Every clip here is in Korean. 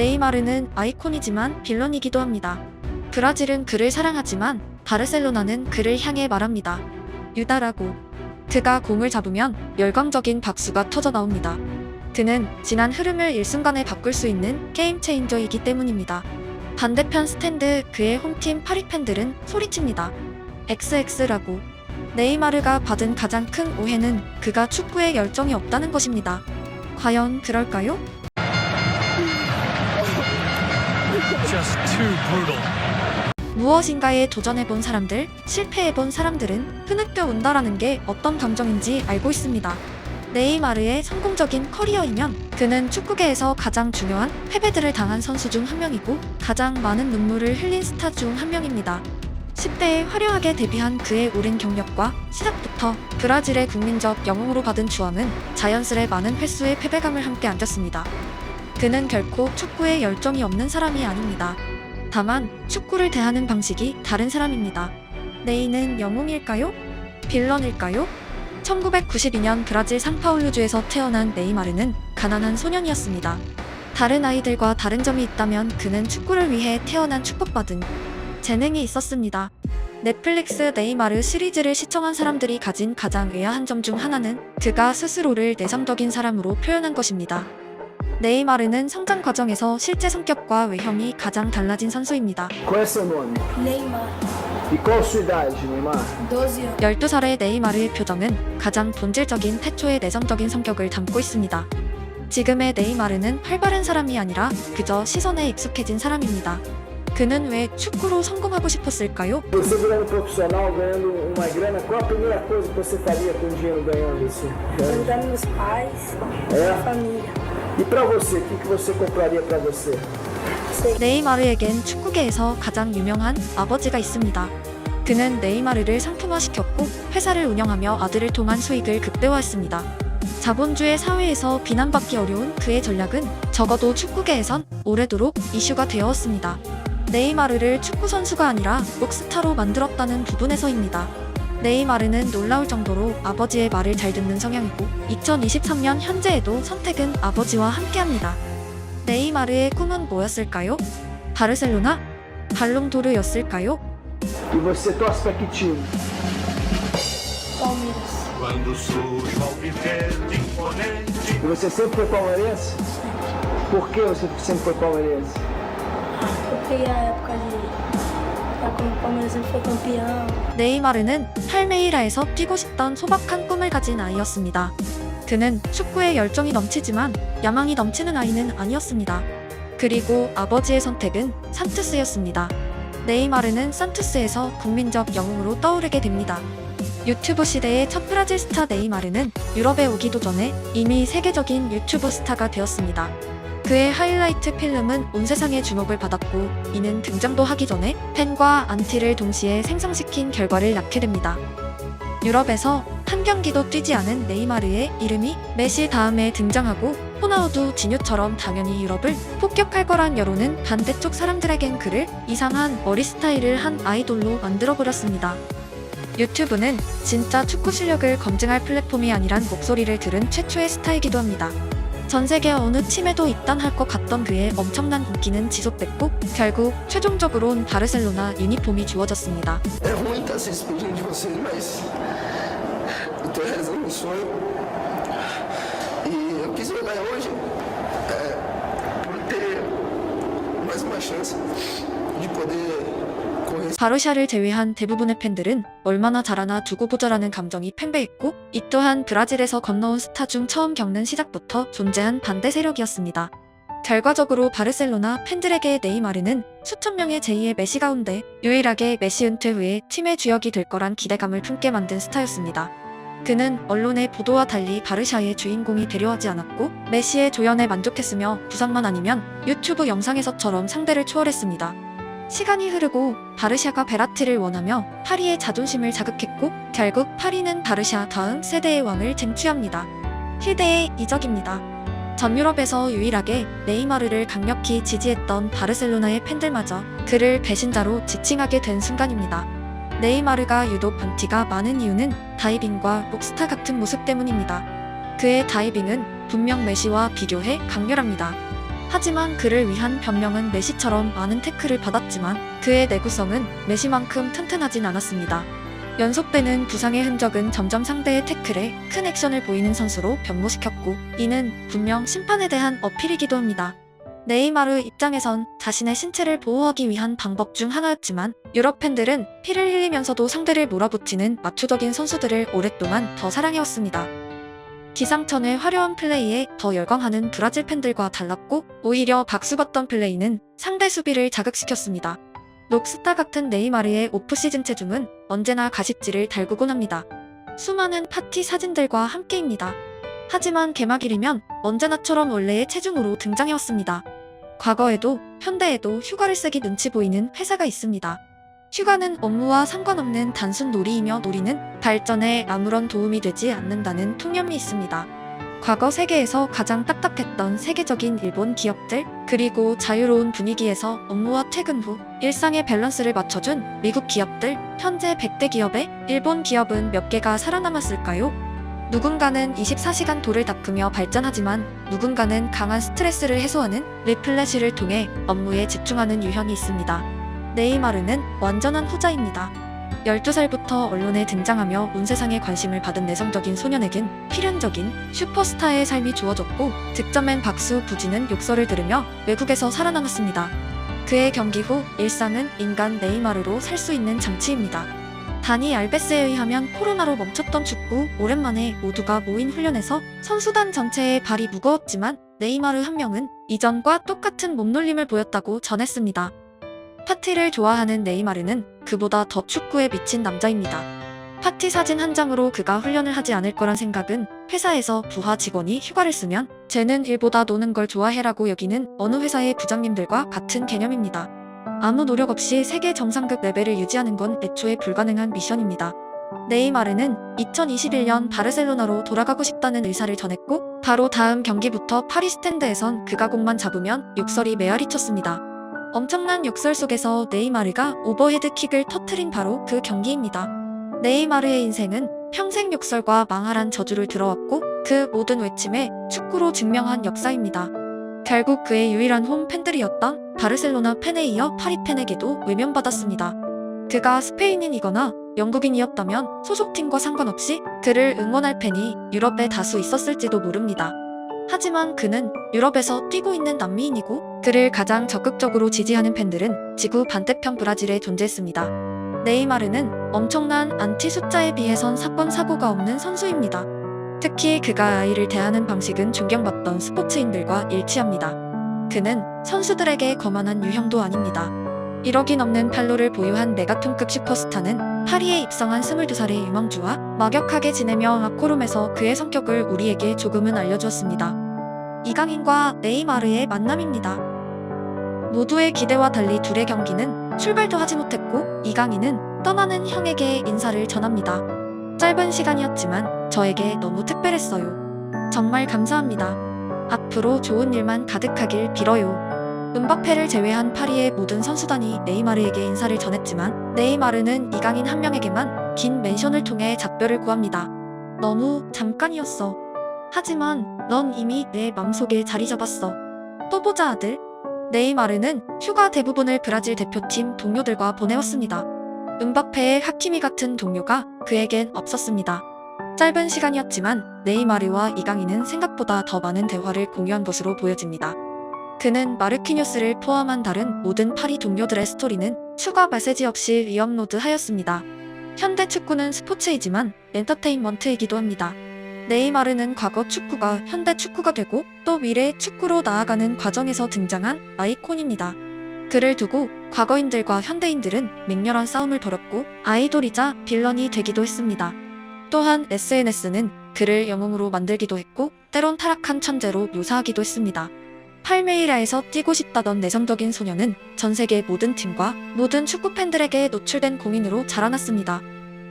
네이마르는 아이콘이지만 빌런이기도 합니다. 브라질은 그를 사랑하지만 바르셀로나는 그를 향해 말합니다. 유다라고. 그가 공을 잡으면 열광적인 박수가 터져 나옵니다. 그는 지난 흐름을 일순간에 바꿀 수 있는 게임 체인저이기 때문입니다. 반대편 스탠드 그의 홈팀 파리 팬들은 소리칩니다. XX라고. 네이마르가 받은 가장 큰 오해는 그가 축구에 열정이 없다는 것입니다. 과연 그럴까요? Just too brutal. 무엇인가에 도전해본 사람들, 실패해본 사람들은 흐느껴 온다라는 게 어떤 감정인지 알고 있습니다. 네이마르의 성공적인 커리어이면 그는 축구계에서 가장 중요한 패배들을 당한 선수 중 한 명이고 가장 많은 눈물을 흘린 스타 중 한 명입니다. 10대에 화려하게 데뷔한 그의 오랜 경력과 시작부터 브라질의 국민적 영웅으로 받은 주함은 자연스레 많은 횟수의 패배감을 함께 안겼습니다. 그는 결코 축구에 열정이 없는 사람이 아닙니다. 다만 축구를 대하는 방식이 다른 사람입니다. 네이는 영웅일까요? 빌런일까요? 1992년 브라질 상파울루주에서 태어난 네이마르는 가난한 소년이었습니다. 다른 아이들과 다른 점이 있다면 그는 축구를 위해 태어난 축복받은 재능이 있었습니다. 넷플릭스 네이마르 시리즈를 시청한 사람들이 가진 가장 의아한 점 중 하나는 그가 스스로를 내성적인 사람으로 표현한 것입니다. 네이마르는 성장 과정에서 실제 성격과 외형이 가장 달라진 선수입니다. Qual é seu nome? Neymar, E qual a sua idade, Neymar? 12 anos. 12살의 네이마르의 표정은 가장 본질적인 태초의 내성적인 성격을 담고 있습니다. 지금의 네이마르는 활발한 사람이 아니라 그저 시선에 익숙해진 사람입니다. 그는 왜 축구로 성공하고 싶었을까요? Você virando profissional, ganhando uma grana, qual a primeira coisa que você faria com o dinheiro ganhando esse? Ajudar meus pais, É? minha família. E pra você, o que, que você compraria pra você? 네이마르에겐 축구계에서 가장 유명한 아버지가 있습니다. 그는 네이마르를 상품화시켰고 회사를 운영하며 아들을 통한 수익을 극대화했습니다. 자본주의 사회에서 비난받기 어려운 그의 전략은 적어도 축구계에선 오래도록 이슈가 되었습니다. 네이마르를 축구 선수가 아니라 록스타로 만들었다는 부분에서입니다. 네이마르는 놀라울 정도로 아버지의 말을 잘 듣는 성향이고 2023년 현재에도 선택은 아버지와 함께합니다. 네이마르의 꿈은 뭐였을까요? 바르셀로나? 발롱도르였을까요? E você torce pra que time? Palmeiras. Quando surge o alviverde imponente E você sempre foi palmeirense? Por que você sempre foi palmeirense? Eu peguei a época de. Sempre foi campeão. 네이마르는 팔메이라에서 뛰고 싶던 소박한 꿈을 가진 아이였습니다. 그는 축구에 열정이 넘치지만 야망이 넘치는 아이는 아니었습니다. 그리고 아버지의 선택은 산투스였습니다. 네이마르는 산투스에서 국민적 영웅으로 떠오르게 됩니다. 유튜브 시대의 첫 브라질 스타 네이마르는 유럽에 오기도 전에 이미 세계적인 유튜브 스타가 되었습니다. 그의 하이라이트 필름은 온 세상의 주목을 받았고 이는 등장도 하기 전에 팬과 안티를 동시에 생성시킨 결과를 낳게 됩니다. 유럽에서 한 경기도 뛰지 않은 네이마르의 이름이 메시 다음에 등장하고 호나우두 지뉴처럼 당연히 유럽을 폭격할 거란 여론은 반대쪽 사람들에겐 그를 이상한 머리 스타일을 한 아이돌로 만들어버렸습니다. 유튜브는 진짜 축구 실력을 검증할 플랫폼이 아니란 목소리를 들은 최초의 스타이기도 합니다. 전 세계 어느 팀에도 입단할 것 같던 그의 엄청난 인기는 지속됐고 결국 최종적으론 바르셀로나 유니폼이 주어졌습니다. Um. E 바르샤를 제외한 대부분의 팬들은 얼마나 잘하나 두고 보자라는 감정이 팽배했고 이 또한 브라질에서 건너온 스타 중 처음 겪는 시작부터 존재한 반대 세력이었습니다. 결과적으로 바르셀로나 팬들에게 네이마르는 수천 명의 제2의 메시 가운데 유일하게 메시 은퇴 후에 팀의 주역이 될 거란 기대감을 품게 만든 스타였습니다. 그는 언론의 보도와 달리 바르샤의 주인공이 되려하지 않았고 메시의 조연에 만족했으며 부상만 아니면 유튜브 영상에서처럼 상대를 초월했습니다. 시간이 흐르고 바르샤가 베라트를 원하며 파리의 자존심을 자극했고 결국 파리는 바르샤 다음 세대의 왕을 쟁취합니다. 희대의 이적입니다. 전 유럽에서 유일하게 네이마르를 강력히 지지했던 바르셀로나의 팬들마저 그를 배신자로 지칭하게 된 순간입니다. 네이마르가 유독 반티가 많은 이유는 다이빙과 록스타 같은 모습 때문입니다. 그의 다이빙은 분명 메시와 비교해 강렬합니다. 하지만 그를 위한 변명은 메시처럼 많은 태클을 받았지만 그의 내구성은 메시만큼 튼튼하진 않았습니다. 연속되는 부상의 흔적은 점점 상대의 태클에 큰 액션을 보이는 선수로 변모시켰고 이는 분명 심판에 대한 어필이기도 합니다. 네이마르 입장에선 자신의 신체를 보호하기 위한 방법 중 하나였지만 유럽 팬들은 피를 흘리면서도 상대를 몰아붙이는 마초적인 선수들을 오랫동안 더 사랑해왔습니다. 기상천의 화려한 플레이에 더 열광하는 브라질 팬들과 달랐고 오히려 박수받던 플레이는 상대 수비를 자극시켰습니다. 록스타 같은 네이마르의 오프시즌 체중은 언제나 가십지를 달구곤 합니다. 수많은 파티 사진들과 함께입니다. 하지만 개막일이면 언제나처럼 원래의 체중으로 등장해왔습니다. 과거에도 현대에도 휴가를 쓰기 눈치 보이는 회사가 있습니다. 휴가는 업무와 상관없는 단순 놀이이며 놀이는 발전에 아무런 도움이 되지 않는다는 통념이 있습니다. 과거 세계에서 가장 딱딱했던 세계적인 일본 기업들, 그리고 자유로운 분위기에서 업무와 퇴근 후 일상의 밸런스를 맞춰준 미국 기업들, 현재 100대 기업에 일본 기업은 몇 개가 살아남았을까요? 누군가는 24시간 돌을 닦으며 발전하지만 누군가는 강한 스트레스를 해소하는 리플래시를 통해 업무에 집중하는 유형이 있습니다. 네이마르는 완전한 후자입니다. 12살부터 언론에 등장하며 온 세상에 관심을 받은 내성적인 소년에겐 필연적인 슈퍼스타의 삶이 주어졌고 득점엔 박수 부지는 욕설을 들으며 외국에서 살아남았습니다. 그의 경기 후 일상은 인간 네이마르로 살 수 있는 장치입니다. 다니 알베스에 의하면 코로나로 멈췄던 축구 오랜만에 모두가 모인 훈련에서 선수단 전체의 발이 무거웠지만 네이마르 한 명은 이전과 똑같은 몸놀림을 보였다고 전했습니다. 파티를 좋아하는 네이마르는 그보다 더 축구에 미친 남자입니다. 파티 사진 한 장으로 그가 훈련을 하지 않을 거란 생각은 회사에서 부하 직원이 휴가를 쓰면 쟤는 일보다 노는 걸 좋아해라고 여기는 어느 회사의 부장님들과 같은 개념입니다. 아무 노력 없이 세계 정상급 레벨을 유지하는 건 애초에 불가능한 미션입니다. 네이마르는 2021년 바르셀로나로 돌아가고 싶다는 의사를 전했고 바로 다음 경기부터 파리 스탠드에선 그가 공만 잡으면 욕설이 메아리 쳤습니다. 엄청난 욕설 속에서 네이마르가 오버헤드 킥을 터트린 바로 그 경기입니다. 네이마르의 인생은 평생 욕설과 망할한 저주를 들어왔고 그 모든 외침에 축구로 증명한 역사입니다. 결국 그의 유일한 홈 팬들이었던 바르셀로나 팬에 이어 파리 팬에게도 외면받았습니다. 그가 스페인인이거나 영국인이었다면 소속팀과 상관없이 그를 응원할 팬이 유럽에 다수 있었을지도 모릅니다. 하지만 그는 유럽에서 뛰고 있는 남미인이고 그를 가장 적극적으로 지지하는 팬들은 지구 반대편 브라질에 존재했습니다. 네이마르는 엄청난 안티 숫자에 비해선 사건 사고가 없는 선수입니다. 특히 그가 아이를 대하는 방식은 존경받던 스포츠인들과 일치합니다. 그는 선수들에게 거만한 유형도 아닙니다. 1억이 넘는 팔로를 보유한 메가톤급 슈퍼스타는 파리에 입성한 22살의 유망주와 막역하게 지내며 아코롬에서 그의 성격을 우리에게 조금은 알려주었습니다. 이강인과 네이마르의 만남입니다. 모두의 기대와 달리 둘의 경기는 출발도 하지 못했고 이강인은 떠나는 형에게 인사를 전합니다. 짧은 시간이었지만 저에게 너무 특별했어요. 정말 감사합니다. 앞으로 좋은 일만 가득하길 빌어요. 은바페를 제외한 파리의 모든 선수단이 네이마르에게 인사를 전했지만 네이마르는 이강인 한 명에게만 긴 멘션을 통해 작별을 구합니다. 너무 잠깐이었어. 하지만 넌 이미 내 맘속에 자리 잡았어. 또 보자 아들. 네이마르는 휴가 대부분을 브라질 대표팀 동료들과 보내왔습니다. 은바페의 하키미 같은 동료가 그에겐 없었습니다. 짧은 시간이었지만 네이마르와 이강인은 생각보다 더 많은 대화를 공유한 것으로 보여집니다. 그는 마르키뉴스를 포함한 다른 모든 파리 동료들의 스토리는 추가 메시지 없이 리업로드 하였습니다. 현대 축구는 스포츠이지만 엔터테인먼트이기도 합니다. 네이마르는 과거 축구가 현대 축구가 되고 또 미래 축구로 나아가는 과정에서 등장한 아이콘입니다. 그를 두고 과거인들과 현대인들은 맹렬한 싸움을 벌였고 아이돌이자 빌런이 되기도 했습니다. 또한 SNS는 그를 영웅으로 만들기도 했고 때론 타락한 천재로 묘사하기도 했습니다. 팔메이라에서 뛰고 싶다던 내성적인 소녀는 전 세계 모든 팀과 모든 축구 팬들에게 노출된 공인으로 자라났습니다.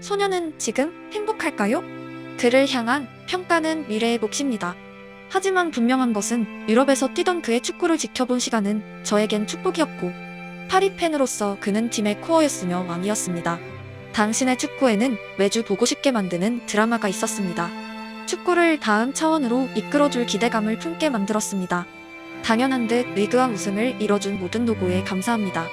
소녀는 지금 행복할까요? 그를 향한 평가는 미래의 몫입니다. 하지만 분명한 것은 유럽에서 뛰던 그의 축구를 지켜본 시간은 저에겐 축복이었고 파리 팬으로서 그는 팀의 코어였으며 왕이었습니다. 당신의 축구에는 매주 보고 싶게 만드는 드라마가 있었습니다. 축구를 다음 차원으로 이끌어줄 기대감을 품게 만들었습니다. 당연한 듯 리그왕 우승을 이뤄준 모든 노고에 감사합니다.